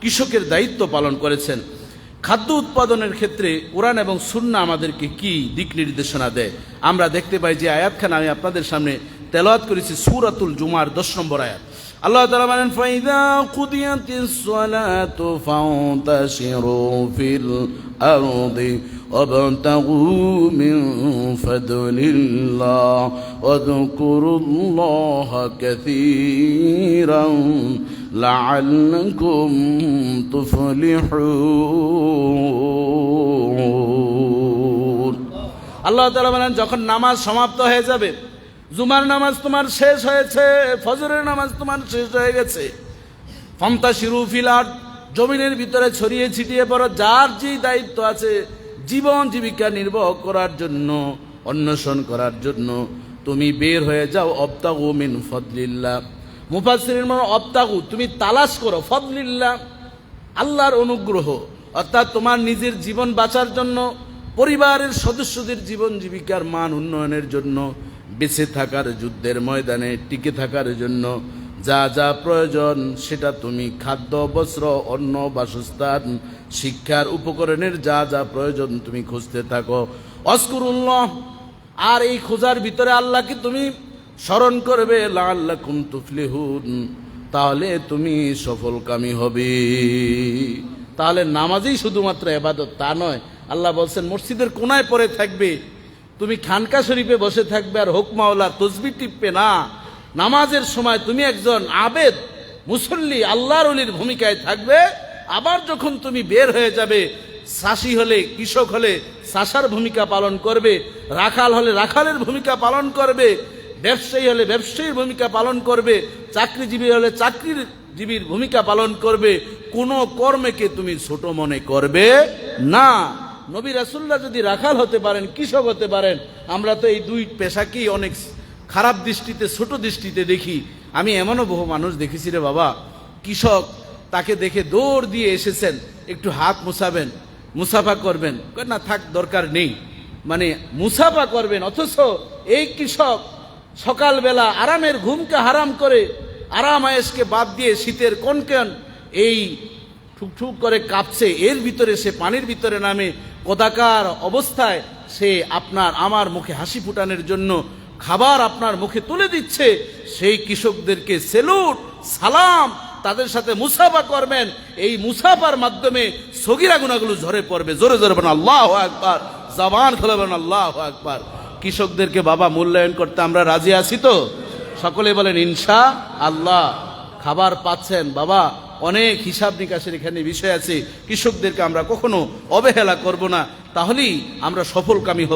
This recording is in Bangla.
কৃষকের দায়িত্ব পালন করেছেন খাদ্য উৎপাদনের ক্ষেত্রে কোরআন এবং সুন্না আমাদেরকে কি দিক নির্দেশনা দেয় আমরা দেখতে পাই যে আয়াতখানা আমি আপনাদের সামনে তেলাওয়াত করেছি সুরাতুল জুমার দশ নম্বর আয়াত আল্লাহ তালা বলেন ফাইদা কুদিয়াতিস সালাতু ফান্তাশিরু ফিল আরদি وابتغوا من فضل الله واذكروا الله كثيرا لعلكم تفلحون আল্লাহ তালা বলেন যখন নামাজ সমাপ্ত হয়ে যাবে জুমার নামাজ তোমার শেষ হয়েছে ফজরের নামাজ তোমার শেষ হয়ে গেছে ফমতা শিরু ফিলার জমিনের ভিতরে ছড়িয়ে ছিটিয়ে পড়ো যার যে দায়িত্ব আছে জীবন জীবিকা নির্বাহ করার জন্য অন্বেষণ করার জন্য তুমি বের হয়ে যাও অবতাগু মিন ফদলিল্লাহ মুফাসির মানে তুমি তালাশ করো, ফদলিল্লাহ, আল্লাহর অনুগ্রহ। অর্থাৎ তোমার নিজের জীবন বাঁচার জন্য, পরিবারের সদস্যদের জীবন জীবিকার মান উন্নয়নের জন্য, বেঁচে থাকার যুদ্ধের ময়দানে টিকে থাকার জন্য, যা যা প্রয়োজন, সেটা তুমি খাদ্য, বস্ত্র, অন্ন, বাসস্থান, শিক্ষার উপকরণের যা যা প্রয়োজন তুমি খুঁজতে থাকো। অস্কুরুল্লাহ আর এই খোঁজার ভিতরে আল্লাহকে তুমি স্মরণ করবে কুম তুফলিহুন। তাহলে তুমি সফলকামী হবে। তাহলে নামাজই শুধুমাত্র এবাদত, তা নয়। আল্লাহ বলছেন, মসজিদের কোনায় পরে থাকবে, তুমি খানকা শরীফে বসে থাকবে, আর হোকমাওলা তসবি টিপবে না। নামাজের সময় তুমি একজন আবেদ, মুসল্লি, আল্লাহর অলির ভূমিকায় থাকবে। আবার যখন তুমি বের হয়ে যাবে চাষি হলে, কৃষক হলে চাষার ভূমিকা পালন করবে, রাখাল হলে, রাখালের ভূমিকা পালন করবে ব্যবসায়ী হলে ব্যবসায়ীর ভূমিকা পালন করবে, চাকরিজীবী হলে চাকরির জীবীর ভূমিকা পালন করবে, কোনো কর্মেকে তুমি ছোট মনে করবে না। নবী রাসুল্লাহ যদি রাখাল হতে পারেন, কৃষক হতে পারেন, আমরা তো এই দুই পেশাকেই অনেক খারাপ দৃষ্টিতে, ছোট দৃষ্টিতে দেখি। আমি এমনও বহু মানুষ দেখেছি রে বাবা, কৃষক তাকে দেখে দৌড় দিয়ে এসেছেন, একটু হাত মুছাবেন, মুসাফা করবেন। না, থাক, দরকার নেই। মানে মুসাফা করবেন, অথচ এই কৃষক সকালবেলা আরামের ঘুমকে হারাম করে আরাম আয়েসকে বাদ দিয়ে শীতের কনকন, এই ঠুকঠুক করে কাঁপছে, এর ভিতরে সে পানির ভিতরে নামে কদাকার অবস্থায় সে আপনার আমার মুখে হাসি ফুটানোর জন্য খাবার আপনার মুখে তুলে দিচ্ছে। সেই কৃষকদেরকে সেলুট, সালাম, তাদের সাথে মুসাফা করবেন। এই মুসাফার মাধ্যমে সগিরা গুণাগুলো ঝরে পড়বে। জোরে জোরে বলেন, আল্লাহ একবার জবান খুলে বলেন, আল্লাহ একবার কৃষকদেরকে বাবা মূল্যায়ন করতে আমরা রাজি আছি তো? সকলে বলেন, ইনশা আল্লাহ, খাবার পাচ্ছেন। বাবা, অনেক হিসাব নিকাশের এখানে বিষয় আছে। কৃষকদেরকে আমরা কখনো অবহেলা করব না। তাহলেই আমরা সফলকামী